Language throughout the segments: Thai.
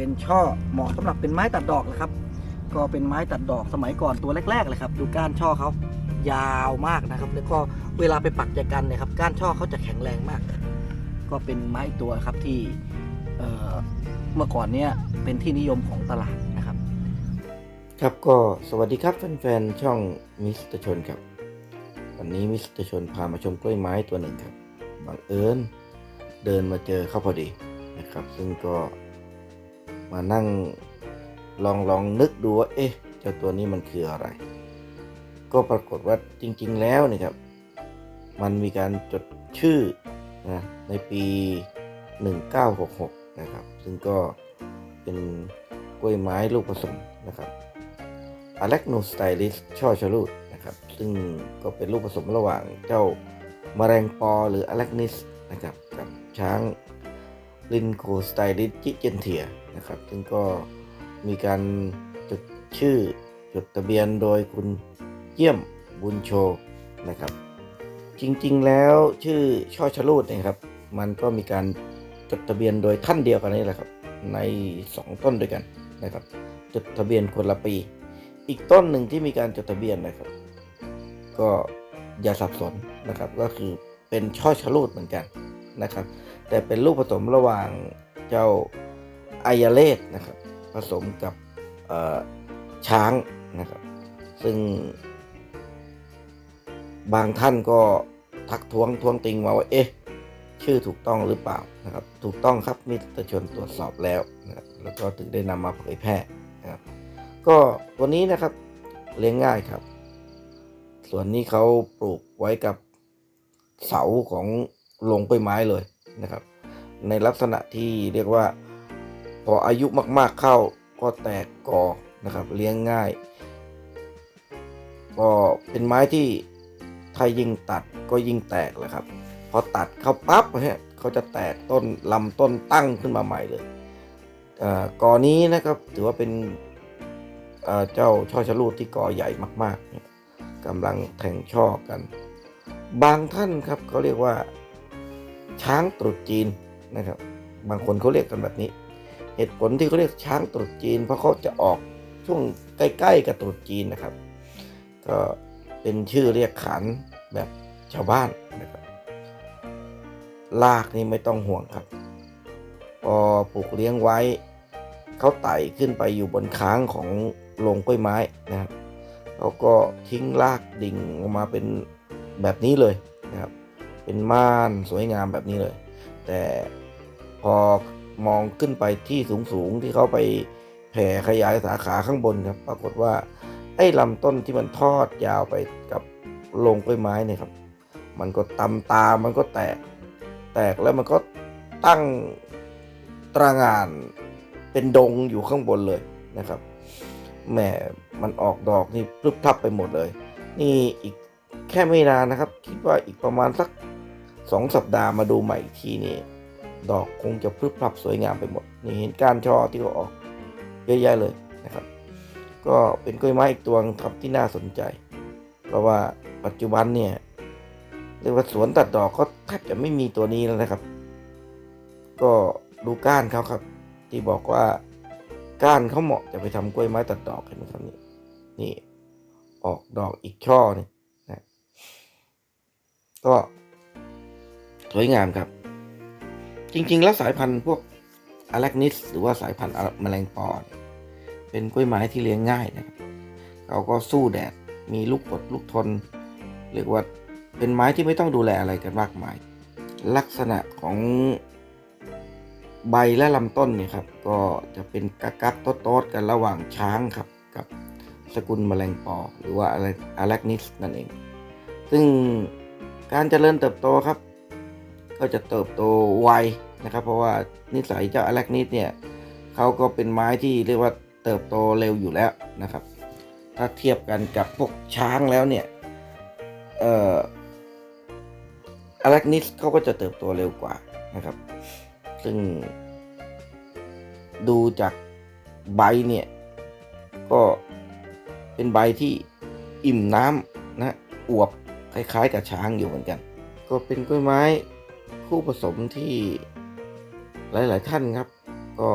ป็นช่อเหมาะสำหรับเป็นไม้ตัดดอกนะครับ ก็เป็นไม้ตัดดอกสมัยก่อนตัวแรกๆเลยครับดูก้านช่อเขายาวมากนะครับ แล้วก็เวลาไปปักแจกันเนี่ยครับก้านช่อเขาจะแข็งแรงมาก ก็เป็นไม้ตัวครับที่เมื่อก่อนเนี่ยเป็นที่นิยมของตลาดนะครับ ครับก็สวัสดีครับแฟนๆช่องมิสเตอร์ชนครับ วันนี้มิสเตอร์ชนพามาชมกล้วยไม้ตัวหนึ่งครับบังเอิญเดินมาเจอเข้าพอดีนะครับ ซึ่งก็ มานั่งลองลองนึกดูว่า เอ๊ะ เจ้าตัวนี้มันคืออะไร ก็ปรากฏว่าจริง ๆ แล้วนี่ครับ มันมีการจดชื่อนะในปี 1966 นะครับ ซึ่งก็เป็นกล้วยไม้ลูกผสมนะครับอเล็กโนสไตลิสช่อชลูดนะครับ ซึ่งก็เป็นลูกผสมระหว่างเจ้าแมลงปอหรืออเล็กนิสนะครับ กับช้างลินโคสไตลิสจิเจนเทีย นะครับ ซึ่งก็มีการจดชื่อจดทะเบียนโดยคุณเยี่ยมบุญโชนะครับ จริงๆแล้วชื่อช่อชะลูดนะครับ มันก็มีการจดทะเบียนโดยท่านเดียวกันนี่แหละครับ ใน 2 ต้นด้วยกันนะครับ จดทะเบียนคนละปี อีกต้นหนึ่งที่มีการจดทะเบียนนะครับ ก็อย่าสับสนนะครับ ก็คือเป็นช่อชะลูดเหมือนกันนะครับ แต่เป็นลูกผสมระหว่างเจ้า ไอยาเลสนะครับ ผสมกับช้างนะครับ ซึ่ง บางท่านก็ทักท้วงท้วงติงมาว่าเอ๊ะชื่อถูกต้องหรือเปล่านะครับ ถูกต้องครับมิตรชนตรวจสอบแล้วนะครับแล้วก็ถึงได้นำมาเผยแพร่นะครับก็ตัวนี้นะครับเลี้ยงง่ายครับ ส่วนนี้เขาปลูกไว้กับเสาของโรงกล้วยไม้เลยนะครับ ในลักษณะที่เรียกว่า ออายุมากๆเข้าก็แตกกอนะครับเลี้ยงง่าย ก็เป็นไม้ที่ถ้ายิ่งตัดก็ยิ่งแตกแหละครับ พอตัดเข้าปั๊บเนี่ยเขาจะแตกต้นลำต้นตั้งขึ้นมาใหม่เลยเอ่อกอนี้นะครับถือว่าเป็นเอ่อเจ้าช่อชะลูดที่กอใหญ่มากๆเนี่ยกำลังแทงช่อกัน บางท่านครับเขาเรียกว่าช้างตรุษจีนนะครับ บางคนเขาเรียกกันแบบนี้ เหตุผลที่เขาเรียกช้างตรุษจีน เพราะเขาจะออกช่วงใกล้ๆกับตรุษจีนนะครับ ก็เป็นชื่อเรียกขานแบบชาวบ้านนะครับ ลากนี่ไม่ต้องห่วงครับ พอปลูกเลี้ยงไว้ เขาไต่ขึ้นไปอยู่บนค้างของโรงกล้วยไม้นะครับเขาก็ทิ้งลากดิ่งออกมาเป็นแบบนี้เลยนะครับ เป็นม่านสวยงามแบบนี้เลย แต่พอ มองขึ้นไปที่สูงๆที่เขาไปแผ่ขยายสาขาข้างบนครับ ปรากฏว่าไอ้ลำต้นที่มันทอดยาวไปกับโรงกล้วยไม้เนี่ยครับ มันก็ตำตา มันก็แตก แตกแล้วมันก็ตั้งตระงานเป็นดงอยู่ข้างบนเลยนะครับแหมมันออกดอกนี่พรึบพรับไปหมดเลย นี่อีกแค่ไม่นานนะครับ คิดว่าอีกประมาณสักสองสัปดาห์มาดูใหม่อีกทีนี่ ดอกคงจะพรึบพรับสวยงามไปหมด นี่เห็นก้านช่อที่เขาออกเยอะแยะเลยนะครับ ก็เป็นกล้วยไม้อีกตัวครับที่น่าสนใจ เพราะว่าปัจจุบันเนี่ยเรียกว่าสวนตัดดอกก็แทบจะไม่มีตัวนี้แล้วนะครับ ก็ดูก้านเขาครับ ที่บอกว่าก้านเขาเหมาะจะไปทำกล้วยไม้ตัดดอกเห็นไหมครับนี่นี่ออกดอกอีกช่อหนึงนะก็สวยงามครับ จริง ๆ แล้วสายพันธุ์พวกอเล็กนิสหรือว่าสายพันธุ์แมลงปอเป็นกล้วยไม้ที่เลี้ยงง่ายนะครับเขาก็สู้แดดมีลูกอดลูกทนเรียกว่าเป็นไม้ที่ไม่ต้องดูแลอะไรกันมากมาย ลักษณะของใบและลำต้นเนี่ยครับ ก็จะเป็นกักกักโต๊ดโต๊ดกันระหว่างช้างครับ กับสกุลแมลงปอ หรือว่าอะไรอเล็กนิสนั่นเอง ซึ่งการเจริญเติบโตครับ ก็จะเติบโตไวนะครับ เพราะว่านิสัยเจ้าอเล็กนิสเนี่ยเขาก็เป็นไม้ที่เรียกว่าเติบโตเร็วอยู่แล้วนะครับ ถ้าเทียบกันกับพวกช้างแล้วเนี่ยเอ่ออเล็กนิสเขาก็จะเติบโตเร็วกว่านะครับ ซึ่งดูจากใบเนี่ย ก็เป็นใบที่อิ่มน้ำนะอวบคล้ายๆกับช้างอยู่เหมือนกัน ก็เป็นกล้วยไม้ คู่ผสมที่หลาย ๆ ท่านครับ ก็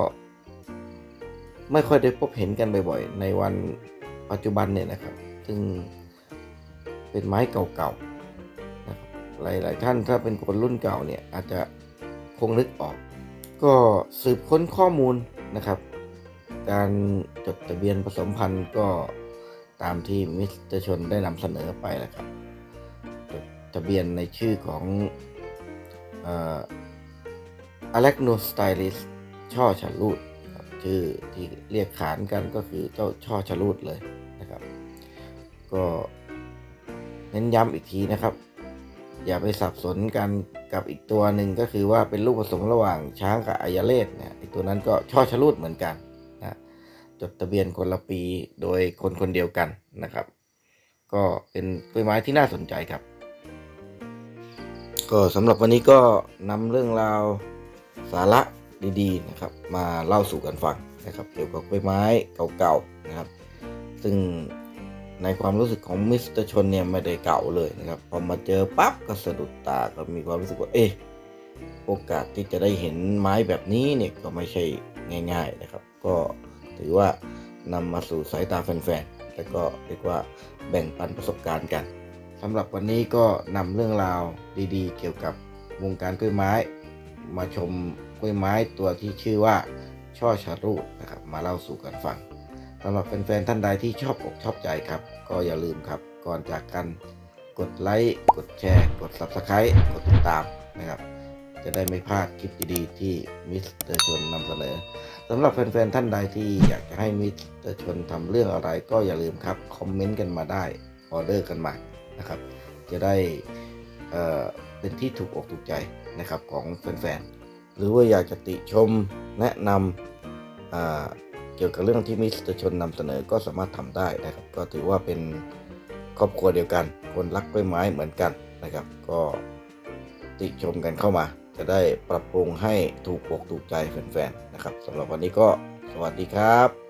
ไม่ค่อยได้พบเห็นกันบ่อย ๆ ในวันปัจจุบันเนี่ยนะครับ ซึ่งเป็นไม้เก่าๆนะครับหลาย ๆ ท่านถ้าเป็นคนรุ่นเก่าเนี่ยอาจจะคงนึกออก ก็สืบค้นข้อมูลนะครับ การจดทะเบียนผสมพันธุ์ก็ตามที่มิสเตอร์ชนได้นำเสนอไปแหละครับจดทะเบียนในชื่อของ อเล็กโนสไตลิสช่อฉลูดชื่อที่เรียกขานกันก็คือเจ้าช่อฉลูดเลยนะครับ ก็เน้นย้ำอีกทีนะครับ อย่าไปสับสนกันกับอีกตัวหนึ่งก็คือว่าเป็นลูกผสมระหว่างช้างกับอายาเลสเนี่ยไอตัวนั้นก็ช่อฉลูดเหมือนกันนะจดทะเบียนคนละปีโดยคนคนเดียวกันนะครับ ก็เป็นกล้วยไม้ที่น่าสนใจครับ ก็สำหรับวันนี้ก็นำเรื่องราวสาระดีๆนะครับ มาเล่าสู่กันฟังนะครับเกี่ยวกับกล้วยไม้เก่าๆนะครับ ซึ่งในความรู้สึกของมิสเตอร์ชนเนี่ยไม่ได้เก่าเลยนะครับพอมาเจอปั๊บก็สะดุดตาก็มีความรู้สึกว่าเอ๊ะโอกาสที่จะได้เห็นไม้แบบนี้เนี่ยก็ไม่ใช่ง่าย ๆนะครับ ก็ถือว่านำมาสู่สายตาแฟนๆแล้วก็เรียกว่าแบ่งปันประสบการณ์กัน สำหรับวันนี้ก็นำเรื่องราวดีๆ เกี่ยวกับวงการกล้วยไม้ มาชมกล้วยไม้ตัวที่ชื่อว่าช่อชารูดนะครับมาเล่าสู่กันฟังสำหรับแฟนๆท่านใดที่ชอบอกชอบใจครับ ก็อย่าลืมครับก่อนจากกันกดไลค์กดแชร์ กด Subscribe กดติดตามนะครับ จะได้ไม่พลาดคลิปดีๆ ที่มิสเตอร์ชนนำเสนอสำหรับแฟนๆท่านใดที่อยากจะให้มิสเตอร์ชนทำเรื่องอะไรก็อย่าลืมครับ คอมเมนต์กันมาได้ ออเดอร์กันมา นะครับ จะได้เอ่อเป็นที่ถูกอกถูกใจนะครับของแฟนๆ หรือว่าอยากจะติชมแนะนำเกี่ยวกับเรื่องที่มิสเตอร์ชนนำเสนอก็สามารถทำได้นะครับ ก็ถือว่าเป็นครอบครัวเดียวกัน คนรักกล้วยไม้เหมือนกันนะครับ ก็ติชมกันเข้ามา จะได้ปรับปรุงให้ถูกอกถูกใจแฟนๆนะครับสำหรับวันนี้ก็สวัสดีครับ